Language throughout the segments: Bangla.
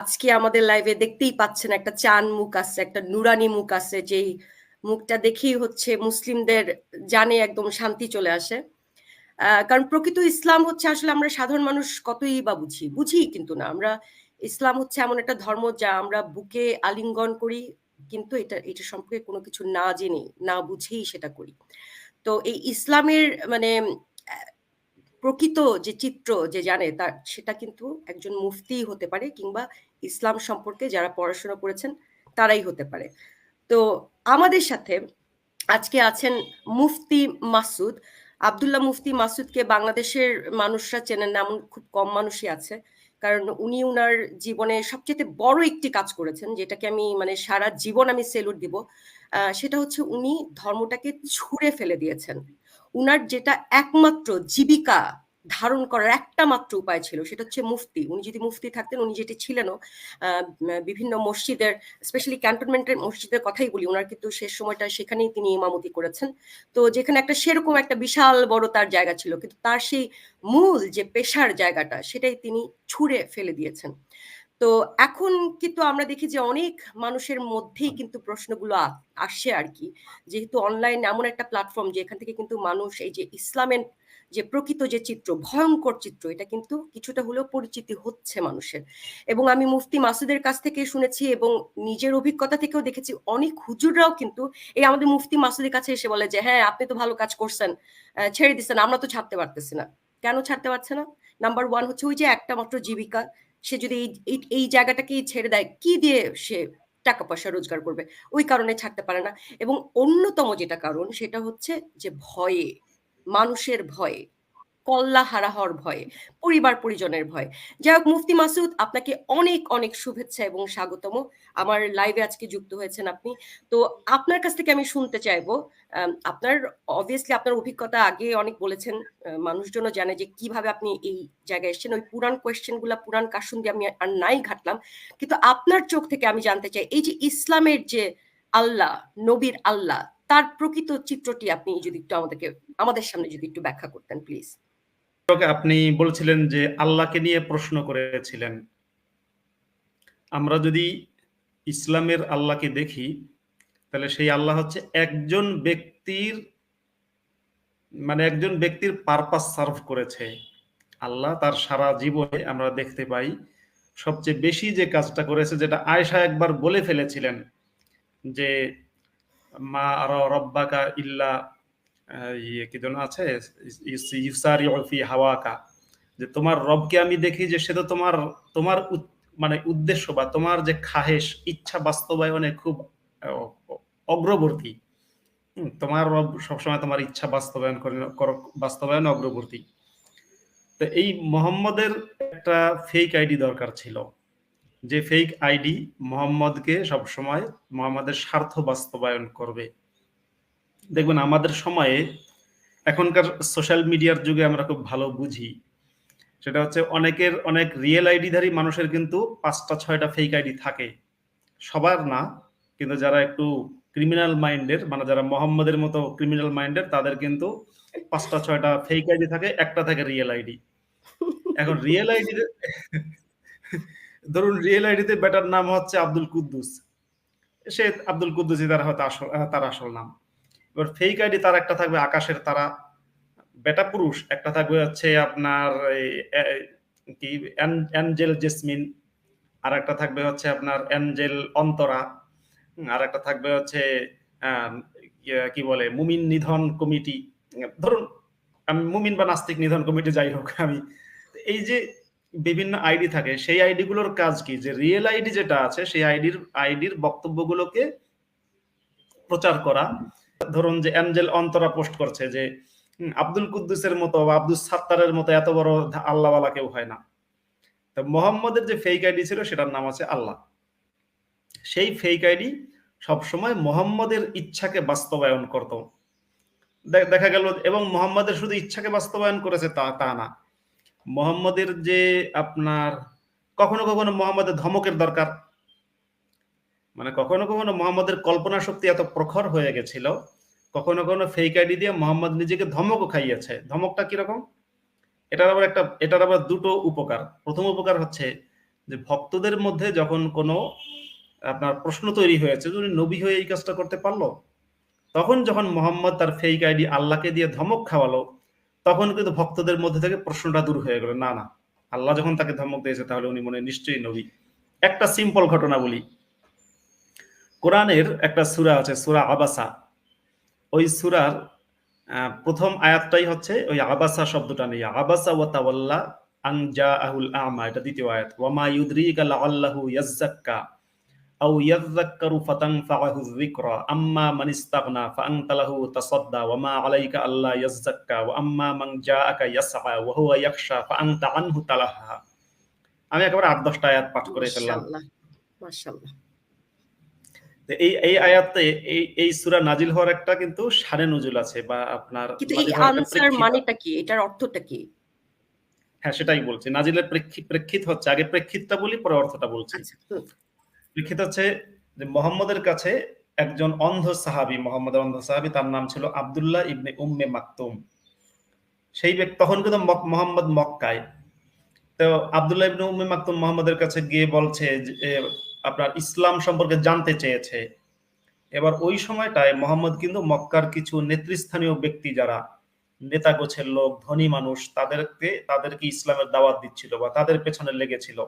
আজকে আমাদের লাইভে দেখতেই পাচ্ছেন একটা চান মুখ আছে, একটা নুরানি মুখ আছে, যেই মুখটা দেখেই হচ্ছে মুসলিমদের জানে একদম শান্তি চলে আসে। কারণ প্রকৃত ইসলাম হচ্ছে আসলে আমরা সাধারণ মানুষ কতই বা বুঝি? বুঝি কিন্তু না। আমরা ইসলাম হচ্ছে এমন একটা ধর্ম যা আমরা বুকে আলিঙ্গন করি, কিন্তু এটা এটা সম্পর্কে কোনো কিছু না জেনে না বুঝেই সেটা করি। তো এই ইসলামের মানে প্রকৃত যে চিত্র যে জানে, তার, সেটা কিন্তু একজন মুফতি হতে পারে কিংবা ইসলাম সম্পর্কে যারা পড়াশোনা করেছেন, তারাই হতে পারে। তো আমাদের সাথে আজকে আছেন মুফতি মাসুদ। আবদুল্লাহ মুফতি মাসুদকে বাংলাদেশের মানুষরা চেনেন না, এমন খুব কম মানুষই আছে। কারণ উনি উনার জীবনে সবচেয়ে বড় একটি কাজ করেছেন, যেটাকে আমি মানে সারা জীবন আমি সেলুট দিব। সেটা হচ্ছে উনি ধর্মটাকে ছুঁড়ে ফেলে দিয়েছেন। উনার যেটা একমাত্র জীবিকা ধারণ করার একটা মাত্র উপায় ছিল, সেটা হচ্ছে মুফতি। উনি যদি মুফতি থাকতেন, উনি যেটি ছিলেনও বিভিন্ন মসজিদের স্পেশালি ক্যান্টনমেন্টের মসজিদের কথাই বলি ওনার কিন্তু শেষ সময়টা সেখানেই তিনি ইমামতি করেছেন। তো যেখানে একটা সেরকম একটা বিশাল বড় তার জায়গা ছিল, কিন্তু তার সেই মূল যে পেশার জায়গাটা, সেটাই তিনি ছুঁড়ে ফেলে দিয়েছেন। তো এখন কিন্তু আমরা দেখি যে অনেক মানুষের মধ্যেই কিন্তু প্রশ্নগুলো আসছে আর কি। যেহেতু অনলাইন এমন একটা প্ল্যাটফর্ম যে এখান থেকে কিন্তু মানুষ এই যে ইসলামের যে প্রকৃত যে চিত্র, ভয়ঙ্কর চিত্র, এটা কিন্তু কিছুটা হলেও পরিচিতি হচ্ছে মানুষের। এবং আমি মুফতি মাসুদের কাছ থেকে শুনেছি এবং নিজের অভিজ্ঞতা থেকেও দেখেছি, অনেক হুজুররাও কিন্তু এই আমাদের মুফতি মাসুদের কাছে এসে বলে যে হ্যাঁ আপনি তো ভালো কাজ করছেন ছেড়ে দিচ্ছেন আমরা তো ছাড়তে পারতেছি না। কেন ছাড়তে পারছে না? নাম্বার ওয়ান হচ্ছে ওই যে একটা মাত্র জীবিকা সে যদি এই এই জায়গাটাকেই ছেড়ে দেয়, কি দিয়ে সে টাকা পয়সা রোজগার করবে? ওই কারণে ছাড়তে পারে না। এবং অন্যতম যেটা কারণ, সেটা হচ্ছে যে ভয়ে, মানুষের ভয়ে কল্লা হারা হওয়ার ভয়ে, পরিবার পরিজনের ভয়ে। যাই হোক, মুফতি মাসুদ, আপনাকে অনেক অনেক শুভেচ্ছা এবং স্বাগতম। আমার লাইভে আজকে যুক্ত হয়েছেন আপনি। তো আপনার কাছ থেকে আমি শুনতে চাইব আপনার অবভিয়াসলি আপনার অভিজ্ঞতা আগে অনেক বলেছেন মানুষজন জানে যে কীভাবে আপনি এই জায়গায় এসেছেন। ওই পুরান কোয়েশ্চেনগুলা পুরান কাশুন দিয়ে আমি আর নাই ঘাটলাম। কিন্তু আপনার চোখ থেকে আমি জানতে চাই, এই যে ইসলামের যে আল্লাহ, নবীর আল্লাহ, তার প্রকৃত চিত্রটি আপনি যদি একটু আমাদেরকে, আমাদের সামনে যদি একটু ব্যাখ্যা করতেন প্লিজ আপনি বলছিলেন যে আল্লাহকে নিয়ে প্রশ্ন করেছিলেন। আমরা যদি ইসলামের আল্লাহকে দেখি, তাহলে সেই আল্লাহ হচ্ছে একজন ব্যক্তির মানে একজন ব্যক্তির পারপাস সার্ভ করেছে। আল্লাহ তার সারা জীবনে আমরা দেখতে পাই, সবচেয়ে বেশি যে কাজটা করেছে, যেটা আয়সা একবার বলে ফেলেছিলেন যে, মা আর রব্বাকা ইল্লা ইয়ে কি যেন আছে? ফি হাওয়াকা। যে তোমার রবকে আমি দেখি যে সে তো তোমার তোমার মানে উদ্দেশ্য বা তোমার যে খাহেশ, ইচ্ছা বাস্তবায়নে খুব অগ্রবর্তী। তোমার রব সবসময় তোমার ইচ্ছা বাস্তবায়ন করে বাস্তবায়ন অগ্রবর্তী। তো এই মোহাম্মদের একটা ফেক আইডি দরকার ছিল। যে ফেক আইডি মোহাম্মদকে সবসময় মোহাম্মদের স্বার্থ বাস্তবায়ন করবে। দেখবেন আমাদের সময়ে এখনকার সোশ্যাল মিডিয়ার যুগে আমরা খুব ভালো বুঝি। সেটা হচ্ছে অনেকের অনেক রিয়েল আইডিধারী মানুষের কিন্তু পাঁচটা, ছয়টা ফেক আইডি থাকে। সবার না, কিন্তু যারা একটু ক্রিমিনাল মাইন্ডের মানে যারা মোহাম্মদের মতো ক্রিমিনাল মাইন্ডের তাদের কিন্তু পাঁচটা, ছয়টা ফেক আইডি থাকে, একটা থাকে রিয়েল আইডি এখন রিয়েল আইডি ধরুন রিয়েল আইডিতে বেটার নাম হচ্ছে আব্দুল কুদ্দুস। সে আব্দুল কুদ্দুসই তার হয়তো আসল, তার আসল নাম। এবার ফেক আইডি তার একটা থাকবে, আকাশের তারা। বেটা পুরুষ, একটা থাকবে হচ্ছে আপনার কি অ্যাঞ্জেল জেসমিন, আর একটা থাকবে হচ্ছে আপনার অ্যাঞ্জেল অন্তরা আর একটা থাকবে হচ্ছে কি বলে, মুমিন নিধন কমিটি। ধরুন, আমি মুমিন বা নাস্তিক নিধন কমিটি যাই হোক, আমি। এই যে বিভিন্ন আইডি থাকে, সেই আইডিগুলোর কাজ কি? যে রিয়েল আইডি যেটা আছে, সেই আইডির আইডির বক্তব্যগুলোকে প্রচার করা ধরুন যে অ্যাঞ্জেল অন্তরা পোস্ট করছে যে আব্দুল কুদ্দুসের মতো বা আব্দুল সাত্তারের মতো এত বড় আল্লাহওয়ালা কেউ হয় না। তো মোহাম্মদের যে ফেক আইডি ছিল সেটার নাম আছে আল্লাহ। সেই ফেক আইডি সবসময় মোহাম্মদের ইচ্ছাকে বাস্তবায়ন করত। দেখা গেল এবং মোহাম্মদের শুধু ইচ্ছাকে বাস্তবায়ন করেছে তা তা না। মোহাম্মদের যে আপনার, কখনো কখনো মোহাম্মদের ধমকের দরকার। মানে কখনো কখনো মোহাম্মদের কল্পনা শক্তি এত প্রখর হয়ে গেছিল, কখনো কখনো ফেক আইডি দিয়ে মোহাম্মদ নিজেকে ধমকও খাইয়েছে। ধমকটা কীরকম? এটার আবার একটা, এটার আবার দুটো উপকার। প্রথম উপকার হচ্ছে যে ভক্তদের মধ্যে যখন কোনো আপনার প্রশ্ন তৈরি হয়েছে উনি নবী হয়ে এই কাজটা করতে পারল? তখন যখন মোহাম্মদ তার ফেক আইডি আল্লাহকে দিয়ে ধমক খাওয়ালো, তখন কিন্তু ভক্তদের মধ্যে থেকে প্রশ্নটা দূর হয়ে গেল, না না, আল্লাহ যখন তাকে ধমক দিয়েছে, তাহলে উনি মনে নিশ্চয়ই নবী। একটা সিম্পল ঘটনা বলি। কোরআনের একটা সূরা আছে, সূরা আবাসা। ওই সূরার প্রথম আয়াতটাই হচ্ছে ওই আবাসা শব্দটা নিয়ে আবাসা ওয়া তাওয়াল্লা আন জাআহুল আমা, এটা দ্বিতীয় আয়াত। ওয়া মা ইউদরিকা লাআল্লাহু ইয়াযাক্কা আও ফাতানফাআহু যিকরা। আম্মা মান ইস্তাগনা ফাআনতা লাহু তাসাদ্দা। ওয়া আলাইকা আল্লা ইয়াযাক্কা ওয়া আম্মা মান জাআকা ইয়াসআ। ওয়া হুয়া ইয়াখশা আনহু তালাহা। আমি একেবারে আট দশটা আয়াত পাঠ করে ফেললাম। মাশাআল্লাহ। এই এই আয়াতে এই এই সূরা নাজিল হওয়ার একটা কিন্তু শানে নজুল আছে বা আপনার কিন্তু এই আনসার মানেটা কি? এটার অর্থটা কি? হ্যাঁ সেটাই বলছি। নাজিলের প্রেক্ষিত প্রেক্ষিত হচ্ছে। আগে প্রেক্ষিতটা বলি পরে অর্থটা বলছি। আচ্ছা প্রেক্ষিত হচ্ছে যে মোহাম্মদের কাছে একজন অন্ধ সাহাবী মোহাম্মদের অন্ধ সাহাবী তার নাম ছিল আব্দুল্লাহ ইবনে উম্মে মাকতুম। সেই ব্যক্তি তখন কিন্তু মোহাম্মদ মক্কায়। তো আব্দুল্লাহ ইবনে উম্মে মাকতুম মোহাম্মদের কাছে গিয়ে বলছে আপনার ইসলাম সম্পর্কে জানতে চেয়েছে। এবার ওই সময়টায় মোহাম্মদ কিন্তু মক্কার কিছু নেতৃস্থানীয় ব্যক্তি যারা, নেতা গোছের লোক, ধনী মানুষ, তাদেরকে তাদেরকে ইসলামের দাওয়াত দিচ্ছিল বা তাদের পেছনে লেগেছিল।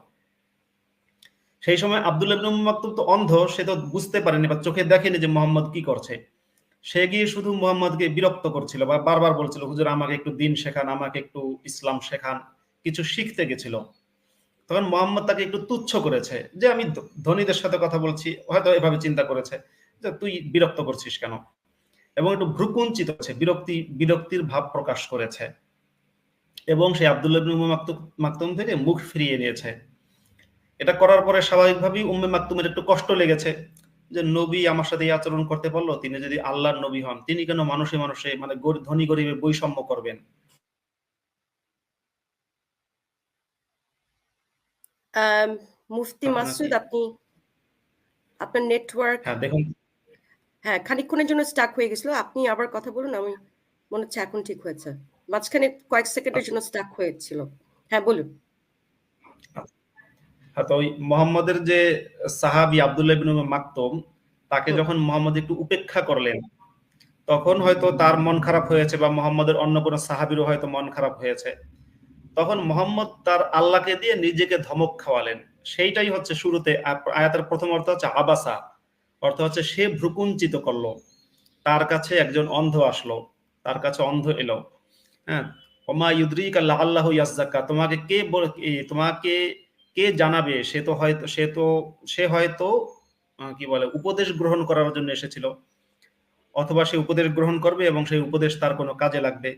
সেই সময় আব্দুল ইবনে উম্মে মাকতুম তো অন্ধ, সে তো বুঝতে পারেনি বা চোখে দেখেনি যে মোহাম্মদ কি করছে। সে গিয়ে শুধু মোহাম্মদকে বিরক্ত করছিল বা বারবার বলছিল, হুজুর, আমাকে একটু দিন শেখান, আমাকে একটু ইসলাম শেখান। কিছু শিখতে গেছিল। তখন মোহাম্মদ তাকে একটু তুচ্ছ করেছে যে আমি ধনীদের সাথে কথা বলছি, হয়তো এভাবে চিন্তা করেছে যে তুই বিরক্ত করছিস কেন? এবং একটু ভ্রুকুঞ্চিত হচ্ছে বিরক্তি, বিরক্তির ভাব প্রকাশ করেছে। এবং সে আব্দুল্লাহ মাকতুম থেকে মুখ ফিরিয়ে নিয়েছে। এটা করার পরে স্বাভাবিকভাবেই উম্মে মাকতুমের একটু কষ্ট লেগেছে যে নবী আমার সাথে এই আচরণ করতে পারল, তিনি যদি আল্লাহর নবী হন, তিনি কেন মানুষে মানুষে মানে ধনী গরিবের বৈষম্য করবেন? মুফতি মাসুদ আপনি আপনার নেটওয়ার্ক হ্যাঁ দেখুন। হ্যাঁ খানিকক্ষণের জন্য স্টাক হয়ে গেছিল। আপনি আবার কথা বলুন আমি মনে হচ্ছে এখন ঠিক হয়েছে। মাঝখানে কয়েক সেকেন্ডের জন্য স্টাক হয়েছিল। হ্যাঁ বলুন। হ্যাঁ তো মোহাম্মদের যে সাহাবি আব্দুল্লাহ ইবনে উম্মে মাকতুম তাকে যখন মোহাম্মদ একটু উপেক্ষা করলেন তখন হয়তো তার মন খারাপ হয়েছে বা মোহাম্মদের অন্য কোনো সাহাবিরও হয়তো মন খারাপ হয়েছে। তখন মোহাম্মদ তার আল্লাহকে দিয়ে নিজেকে ধমক খাওয়ালেন। সেইটাই হচ্ছে শুরুতে আয়াতের প্রথম অর্থ হচ্ছে আবাসা। অর্থ হচ্ছে সে ভ্রুকুঞ্চিত করল। তার কাছে একজন অন্ধ আসলো। তার কাছে অন্ধ এলো। হ্যাঁ? ওমা ইউদ্রিক আল্লাহ আল্লাহ ইয়াজ্জাক্কা তোমাকে কে তোমাকে কে জানাবে? সে তো হয়তো, সে তো, সে হয়তো কি বলে, উপদেশ গ্রহণ করার জন্য এসেছিল। অথবা সে উপদেশ গ্রহণ করবে এবং সেই উপদেশ তার কোনো কাজে লাগবে।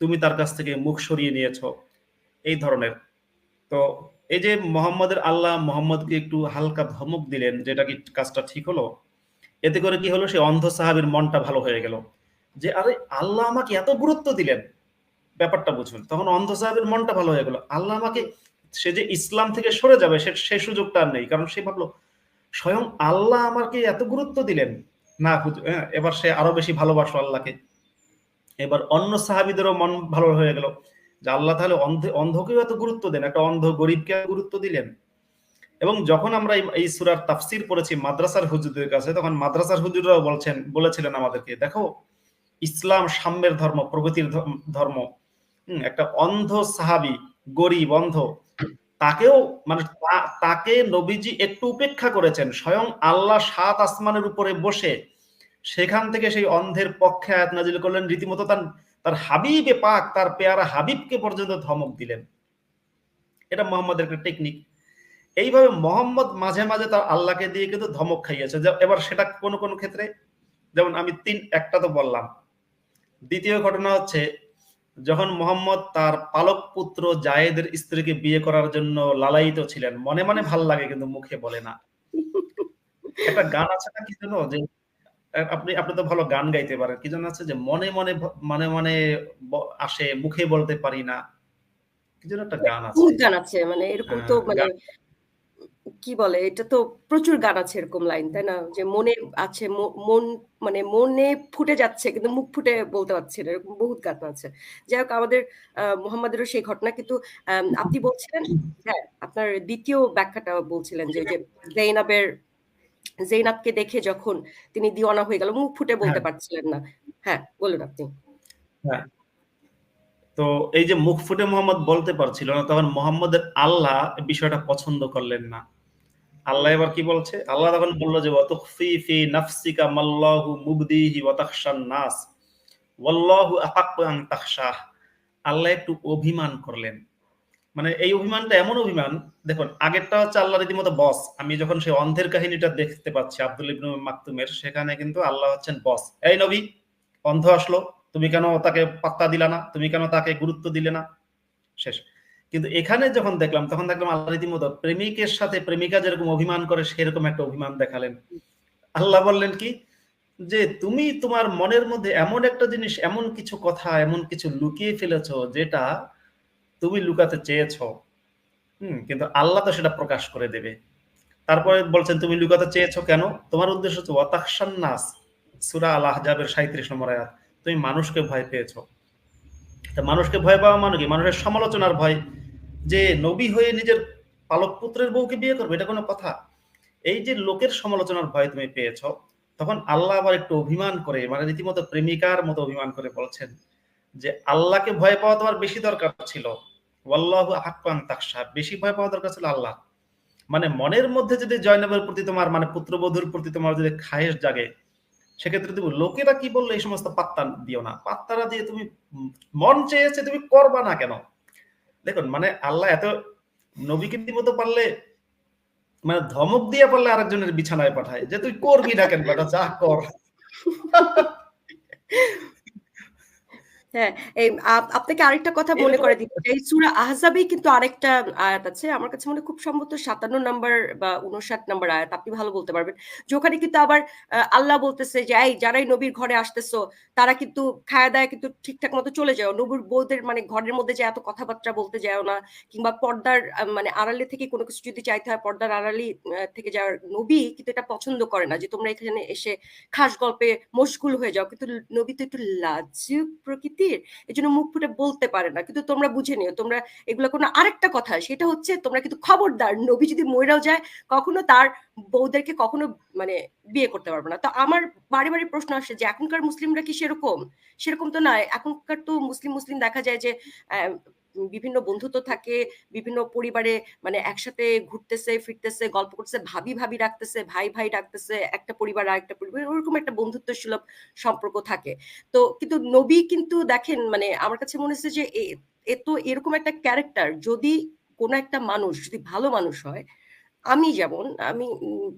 তুমি তার কাছ থেকে মুখ সরিয়ে নিয়েছো। এই ধরনের। তো এই যে মোহাম্মদের আল্লাহ মোহাম্মদকে একটু হালকা ধমক দিলেন যেটা কি কাজটা ঠিক হলো? এতে করে কি হলো? সে অন্ধ সাহাবের মনটা ভালো হয়ে গেল। যে আরে আল্লাহ আমাকে এত গুরুত্ব দিলেন। ব্যাপারটা বুঝবেন তখন অন্ধ সাহাবের মনটা ভালো হয়ে গেল। আল্লাহ আমাকে সে যে ইসলাম থেকে সরে যাবে সে সেই সুযোগটা আর নেই। কারণ সে ভাবলো স্বয়ং আল্লাহ আমাকে এত গুরুত্ব দিলেন। না হ্যাঁ, এবার সে আরও বেশি ভালোবাসো আল্লাহকে। এবার অন্য সাহাবিদেরও মন ভালো হয়ে গেল। যে আল্লাহ তাহলে অন্ধ অন্ধকেও এত গুরুত্ব দেন, একটা অন্ধ গরিবকে গুরুত্ব দিলেন। এবং যখন আমরা এই- সুরার তাফসির পড়েছি মাদ্রাসার হুজুরদের কাছে, তখন মাদ্রাসার হুজুররাও বলছেন, বলেছিলেন আমাদেরকে, দেখো, ইসলাম সাম্যের ধর্ম, প্রগতির ধর্ম। একটা অন্ধ সাহাবি, গরিব, অন্ধ, তাকেও মানে তাকে নবীজি একটু উপেক্ষা করেছেন, স্বয়ং আল্লাহ সাত আসমানের উপরে বসে, সেখান থেকে সেই অন্ধের পক্ষে আয়াত নাজিল করলেন। রীতিমতো তার তার হাবিবে পাক, তার পেয়ারা হাবিবকে পর্যন্ত ধমক দিলেন। এটা মোহাম্মদের একটা টেকনিক এইভাবে মোহাম্মদ মাঝে মাঝে তার আল্লাহকে দিয়ে কিন্তু ধমক খাইয়েছে। এবার সেটা কোন কোন ক্ষেত্রে, যেমন আমি তিন, একটা তো বললাম। দ্বিতীয় ঘটনা হচ্ছে, যখন মোহাম্মদ তার পালক পুত্র জায়েদের স্ত্রীকে বিয়ে করার জন্য লালায়িত ছিলেন, মনে মনে ভালো লাগে কিন্তু মুখে বলে না। একটা গান আছে না কি যেন? যে আপনি আপনি তো ভালো গান গাইতে পারেন। কি যেন আছে যে মনে মনে মানে মানে আসে মুখে বলতে পারি না। কি যেন একটা গান আছে। গান আছে মানে এরকম তো হ্যাঁ, মানে কি বলে এটা তো প্রচুর গান আছে এরকম লাইন তাই না? যে মনে আছে মন মানে মনে ফুটে যাচ্ছে কিন্তু মুখ ফুটে বলতে পারছি না এরকম বহুত গান আছে। যাই হোক আমাদের মোহাম্মদেরও সেই ঘটনা কিন্তু আপনি বলছিলেন হ্যাঁ আপনার দ্বিতীয় ব্যাখ্যাটা বলছিলেন যে ওই জৈনাবকে দেখে যখন তিনি দিওয়ানা হয়ে গেল মুখ ফুটে বলতে হ্যাঁ। পারছিলেন না। হ্যাঁ বলুন আপনি। হ্যাঁ। তো এই যে মুখ ফুটে মোহাম্মদ বলতে পারছিল না তখন মোহাম্মদের আল্লাহ বিষয়টা পছন্দ করলেন না। আল্লাহ এবার কি বলছে? আল্লাহ তখন বলল যে ওয়াতুখফি ফি নাফসিকা মাল্লাহু মুবদিহি ওয়া তাখশান নাস। ওয়াল্লাহু আহাক্কু আন তাখশাহ। আল্লাহ একটু অভিমান করলেন। মানে এই অভিমানটা এমন অভিমান, দেখুন, আগেরটা হচ্ছে আল্লাহ রীতিমতো বস আমি যখন সেই অন্ধের কাহিনীটা দেখতে পাচ্ছি, আব্দুল ইবনু মাকতুমের, সেখানে কিন্তু আল্লাহ হচ্ছেন বস এই নবী, অন্ধ আসলো, তুমি কেন তাকে পাত্তা দিলা না? তুমি কেন তাকে গুরুত্ব দিলে না? শেষ। কিন্তু এখানে যখন দেখলাম, তখন দেখলাম আল্লাহ রীতিমতো প্রেমিকের সাথে প্রেমিকা যেরকম অভিমান করে, সেরকম একটা অভিমান দেখালেন। আল্লাহ বললেন কি? যে তুমি তোমার মনের মধ্যে এমন একটা জিনিস, এমন কিছু কথা, এমন কিছু লুকিয়ে ফেলেছো, যেটা তুমি লুকাতে চেয়েছো। হুম, কিন্তু আল্লাহ তো সেটা প্রকাশ করে দেবে। তারপরে বলছেন, তুমি লুকাতে চেয়েছো কেন? তোমার উদ্দেশ্য হচ্ছে ওয়াতাকশান নাস সূরা আল আহজাবের 37 নম্বর আয়াত। তুমি মানুষকে ভয় পেয়েছ। তা মানুষকে ভয় পাওয়া মানে কি? মানুষের সমালোচনার ভয় যে নবী হয়ে নিজের পালক পুত্রের বউকে বিয়ে করবে, এটা কোনো কথা। এই যে লোকের সমালোচনার ভয় তুমি পেয়েছ, তখন আল্লাহ আবার একটু অভিমান করে মানে রীতিমতো প্রেমিকার মতো অভিমান করে বলছেন যে আল্লাহকে ভয় পাওয়া তোমার বেশি দরকার ছিল। বেশি ভয় পাওয়া দরকার ছিল আল্লাহ। মানে মনের মধ্যে যদি জয়নবের প্রতি তোমার মানে পুত্রবধূর প্রতি তোমার যদি খায়েশ জাগে, সেক্ষেত্রে তুমি লোকেরা কি বলল এই সমস্ত পাত্তা দিও না। পাত্তারা দিয়ে তুমি মন চেয়েছে তুমি করবা না কেন? দেখুন মানে আল্লাহ এত নবীকে মতো পারলে মানে ধমক দিয়ে পারলে আরেকজনের বিছানায় পাঠায় যে, তুই করবি না কেন যা কর। হ্যাঁ এই আপনাকে আরেকটা কথা মনে করে এই সূরা আহজাবেই কিন্তু আরেকটা আয়াত আছে। আমার কাছে মনে খুব সম্ভবত সাতান্ন নাম্বার বা উনষাট নাম্বার আয়াত। আপনি ভালো বলতে পারবেন। যে ওখানে কিন্তু আবার আল্লাহ বলতেছে যে এই যারাই নবীর ঘরে আসতেছো তারা কিন্তু খায়া দায় কিন্তু ঠিকঠাক মতো চলে যাও নবীর বউদের মানে ঘরের মধ্যে যে এত কথাবার্তা বলতে যাও না কিংবা পর্দার মানে আড়ালে থেকে কোনো কিছু যদি চাইতে হয় পর্দার আড়ালি থেকে যাওয়ার নবী কিন্তু এটা পছন্দ করে না। যে তোমরা এখানে এসে খাস গল্পে মশগুল হয়ে যাও। কিন্তু নবী তো একটু লাজুক প্রকৃতির এই জন্য মুখ ফুটে বলতে পারে না। কিন্তু তোমরা বুঝে নিও, তোমরা এগুলো কোনো আরেকটা কথা, সেটা হচ্ছে তোমরা কিন্তু খবরদার, নবী যদি ময়রাও যায়, কখনো তার বউদেরকে কখনো মানে বিয়ে করতে পারব না। তো আমার বাড়ি বারে প্রশ্ন আসে যে, এখনকার মুসলিমরা কি সেরকম? সেরকম তো নয়। এখনকার তো মুসলিম মুসলিম দেখা যায় যে বিভিন্ন বন্ধুত্ব থাকে, বিভিন্ন পরিবারে মানে একসাথে ঘুরতেছে, ফিরতেছে, গল্প করতেছে, ভাবি ভাবি রাখতেছে ভাই ভাই রাখতেছে একটা পরিবার আর একটা পরিবার ওরকম একটা বন্ধুত্ব সুলভ সম্পর্ক থাকে। তো কিন্তু নবী কিন্তু দেখেন মানে আমার কাছে মনে হচ্ছে যে এ- তো এরকম একটা ক্যারেক্টার যদি কোনো একটা মানুষ, যদি ভালো মানুষ হয় আমি যেমন, আমি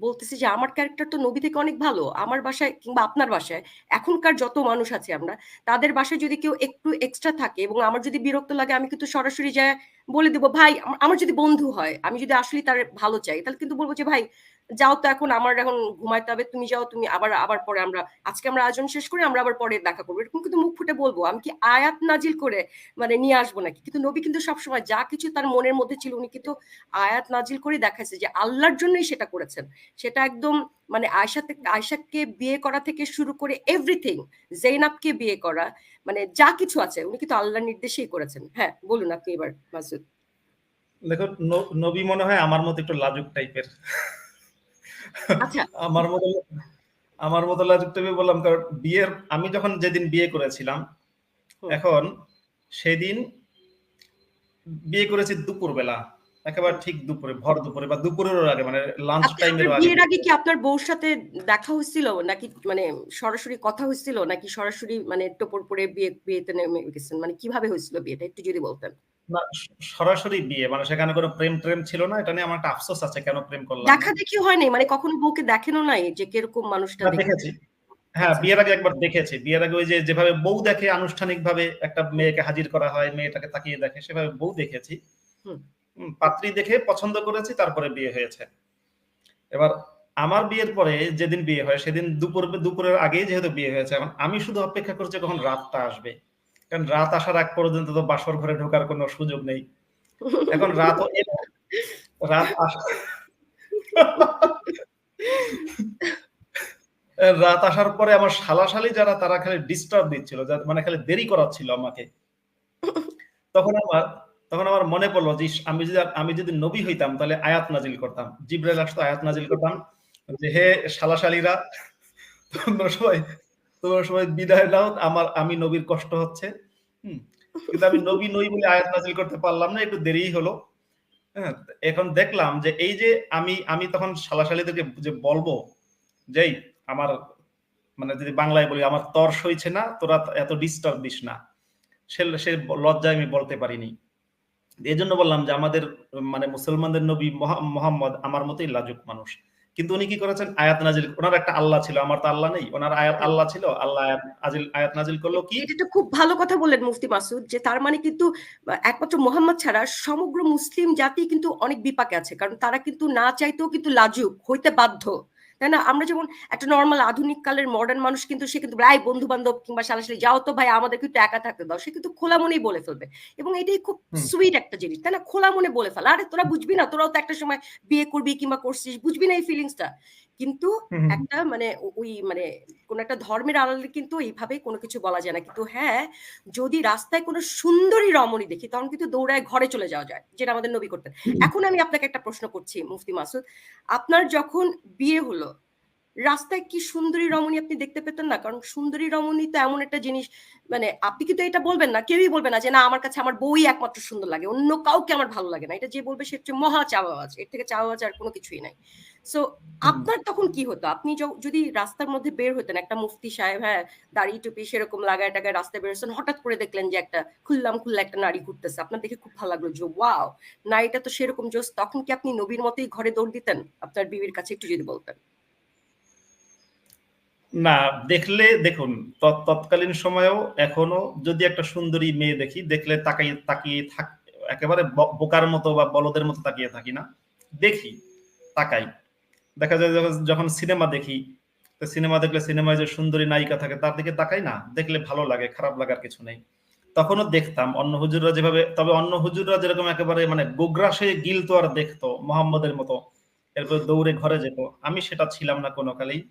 বলতেছি যে, আমার ক্যারেক্টার তো নবী থেকে অনেক ভালো। আমার বাসায় কিংবা আপনার বাসায় এখনকার যত মানুষ আছে আমরা, তাদের বাসায় যদি কেউ একটু এক্সট্রা থাকে এবং আমার যদি বিরক্ত লাগে, আমি কিন্তু সরাসরি যায় বলে দিব, ভাই আমার যদি বন্ধু হয়, আমি যদি আসলে তার ভালো চাই, তাহলে কিন্তু বলব যে, ভাই, যাও তো এখন, আমার এখন ঘুমাইতে হবে, তুমি যাও, তুমি আবার আবার পরে আমরা, আজকে আমরা আয়োজন শেষ করে আমরা আবার পরে দেখা করব। এরকম কিন্তু মুখ ফুটে বলব, আমি কি আয়াত নাজিল করে মানে নিয়ে আসব নাকি? কিন্তু নবী কিন্তু সবসময় যা কিছু তার মনের মধ্যে ছিল, উনি কিন্তু আয়াত নাজিল করে দেখাইছে যে, আল্লাহর জন্যই সেটা করেছেন। সেটা একদম মানে আয়সা থেকে আয়সাকে বিয়ে করা থেকে শুরু করে এভরিথিং জৈনাবকে বিয়ে করা মানে যা কিছু আছে উনি কিন্তু আল্লাহর নির্দেশেই করেছেন। হ্যাঁ বলুন আপনি এবার মাসুদ। দেখো নবী মনে হয় আমার মতো একটু লাজুক টাইপের। আচ্ছা। আমার মতো আমার মতো লাজুক টাইপের বললাম কারণ বিয়ের আমি যখন যেদিন বিয়ে করেছিলাম এখন সেদিন বিয়ে করেছি দুপুর বেলা একেবারে ঠিক দুপুরে ভর দুপুরে বা দুপুরেরও আগে মানে লাঞ্চ টাইমের আগে বিয়ের আগে কি আপনার বউর সাথে দেখা হয়েছিল? নাকি মানে সরাসরি কথা হয়েছিল? নাকি সরাসরি মানে টোপর পরে বিয়ে বিয়েতে নেমে গেছেন? মানে কীভাবে হয়েছিল বিয়েটা? একটু যদি বলতেন। না সরাসরি বিয়ে মানে সেখানে কোনো প্রেম ট্রেম ছিল না? এটা নিয়ে আমার একটা আফসোস আছে কেন প্রেম করলাম। দেখা দেখি হয়নি মানে কখনো বউকে দেখেনও নাই যে কীরকম মানুষটা দেখেছি? হ্যাঁ আচ্ছা। বিয়ের আগে একবার দেখেছি। বিয়ের আগে ওই যে যেভাবে বউ দেখে আনুষ্ঠানিক ভাবে একটা মেয়েকে হাজির করা হয় মেয়েটাকে তাকিয়ে দেখে সেভাবে বউ দেখেছি। পাত্রী দেখে পছন্দ করেছি, তারপরে বিয়ে হয়েছে। এবার আমার বিয়ের পরে যেদিন বিয়ে হয়, সেদিন দুপুর, দুপুরের আগেই যেহেতু বিয়ে হয়েছে, এখন আমি শুধু অপেক্ষা করছি কখন রাতটা আসবে। কারণ রাত আসার আগ পর্যন্ত তো বাসর ঘরে ঢোকার কোনো সুযোগ নেই। এখন রাত রাত রাত আসার পরে আমার শালাশালি যারা, তারা খালি ডিস্টার্ব দিচ্ছিল মানে খালি দেরি করাচ্ছিল আমাকে। তখন আমার তখন আমার মনে পড়ল যে আমি যদি আমি যদি নবী হইতাম, তাহলে আয়াত নাজিল করতাম। জিব্রাইল আসতো, আয়াত নাজিল করতাম। যে, হে শালাশালিরা তোমরা সবাই তোমরা সবাই বিদায় নাও, আমার, আমি নবীর কষ্ট হচ্ছে। হুম, কিন্তু আমি নবী নই বলে আয়াত নাজিল করতে পারলাম না, একটু দেরি হলো। হ্যাঁ এখন দেখলাম যে, এই যে আমি আমি তখন শালাশালিদেরকে যে বলব যেই আমার মানে যদি বাংলায় বলি, আমার তর সইছে না, তোরা এত ডিস্টার্ব দিস না। সে সে লজ্জায় আমি বলতে পারিনি। এই জন্য বললাম যে আমাদের মানে মুসলমানদের নবী মোহাম্মদ আমার মতোই লাজুক মানুষ। কিন্তু উনি কি করেছেন? আয়াত নাজিল, ওনার একটা আল্লাহ ছিল, আমার তো আল্লাহ নেই। ওনার আয়াত আল্লাহ ছিল, আল্লাহ আয়াত নাজিল আয়াত নাজিল করল কি? এটা খুব ভালো কথা বললেন মুফতি মাসুদ, যে তার মানে কিন্তু একমাত্র মোহাম্মদ ছাড়া সমগ্র মুসলিম জাতি কিন্তু অনেক বিপাকে আছে। কারণ তারা কিন্তু না চাইতেও কিন্তু লাজুক, হইতে বাধ্য। তাই না? আমরা যেমন একটা নর্মাল আধুনিক কালের মডার্ন মানুষ কিন্তু সে কিন্তু প্রায় বন্ধু বান্ধব কিংবা সালাসালি যাও তো ভাই আমাদের কিন্তু একা থাকতে দাও। সে কিন্তু খোলা মনেই বলে ফেলবে। এবং এটাই খুব। সুইট একটা জিনিস তাই না? খোলা মনে বলে ফেলা। আরে তোরা বুঝবি না তোরাও তো একটা সময় বিয়ে করবি কিংবা করছিস বুঝবি না এই ফিলিংসটা কিন্তু একটা মানে ওই মানে কোন একটা ধর্মের আড়ালে কিন্তু এইভাবে কোনো কিছু বলা যায় না। কিন্তু হ্যাঁ যদি রাস্তায় কোনো সুন্দরী রমণী দেখি তখন কিন্তু দৌড়ায় ঘরে চলে যাওয়া যায় যেটা আমাদের নবী করতেন। এখন আমি আপনাকে একটা প্রশ্ন করছি মুফতি মাসুদ। আপনার যখন বিয়ে হলো রাস্তায় কি সুন্দরী রমণী আপনি দেখতে পেতেন না? কারণ সুন্দরী রমণী তো এমন একটা জিনিস মানে আপনি কিন্তু এটা বলবেন না কেউই বলবে না যে না আমার কাছে আমার বই একমাত্র সুন্দর লাগে অন্য কাউকে আমার ভালো লাগে না। এটা যে বলবে সে হচ্ছে মহা চাওয়াজ এর থেকে চাওয়াজ আর কোনো কিছুই নাই। সো আপনার তখন কি হতো? আপনি যদি রাস্তার মধ্যে বের হতেন একটা মুফতি সাহেব হ্যাঁ দাড়ি টুপি সেরকম লাগায় টাগায় রাস্তায় বেরোছেন হঠাৎ করে দেখলেন যে একটা খুললাম খুল্লা একটা নারী ঘুরতেছে আপনার দেখে খুব ভালো লাগল যে ওয়াও নারীটা তো সেরকম জোস। তখন কি আপনি নবীর মতোই ঘরে দৌড় দিতেন? আপনার বিবির কাছে একটু যদি বলতেন। না, দেখলে দেখুন, তৎ- তৎকালীন সময়েও এখনও যদি একটা সুন্দরী মেয়ে দেখি, দেখলে তাকিয়ে তাকিয়ে থাক, একেবারে বোকার মতো বা বলদের মতো তাকিয়ে থাকি না। দেখি, তাকাই। দেখা যায় যখন- সিনেমা দেখি সিনেমা দেখলে সিনেমায় যে সুন্দরী নায়িকা থাকে, তার দিকে তাকাই না, দেখলে ভালো লাগে, খারাপ লাগার কিছু নেই। তখনও দেখতাম, অন্য হুজুররা যেভাবে, তবে অন্য হুজুররা যেরকম একেবারে মানে গোগ্রাসে গিল তো আর দেখতো, মোহাম্মদের মতো। এরপর দৌড়ে ঘরে যেত, আমি সেটা ছিলাম না কোনো কালেই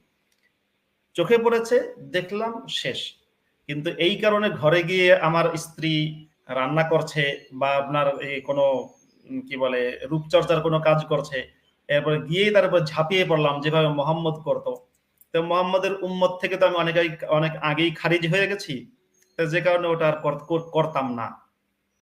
চোখে পড়েছে, দেখলাম শেষ। কিন্তু এই কারণে ঘরে গিয়ে আমার স্ত্রী রান্না করছে বা আপনার এই কোনো কি বলে, রূপচর্চার কোনো কাজ করছে, এরপরে গিয়েই তারপর ঝাঁপিয়ে পড়লাম, যেভাবে মোহাম্মদ করতো। তো মোহাম্মদের উম্মত থেকে তো আমি অনেক অনেক আগেই খারিজ হয়ে গেছি। তো যে কারণে ওটা আর কর- কর- করতাম না।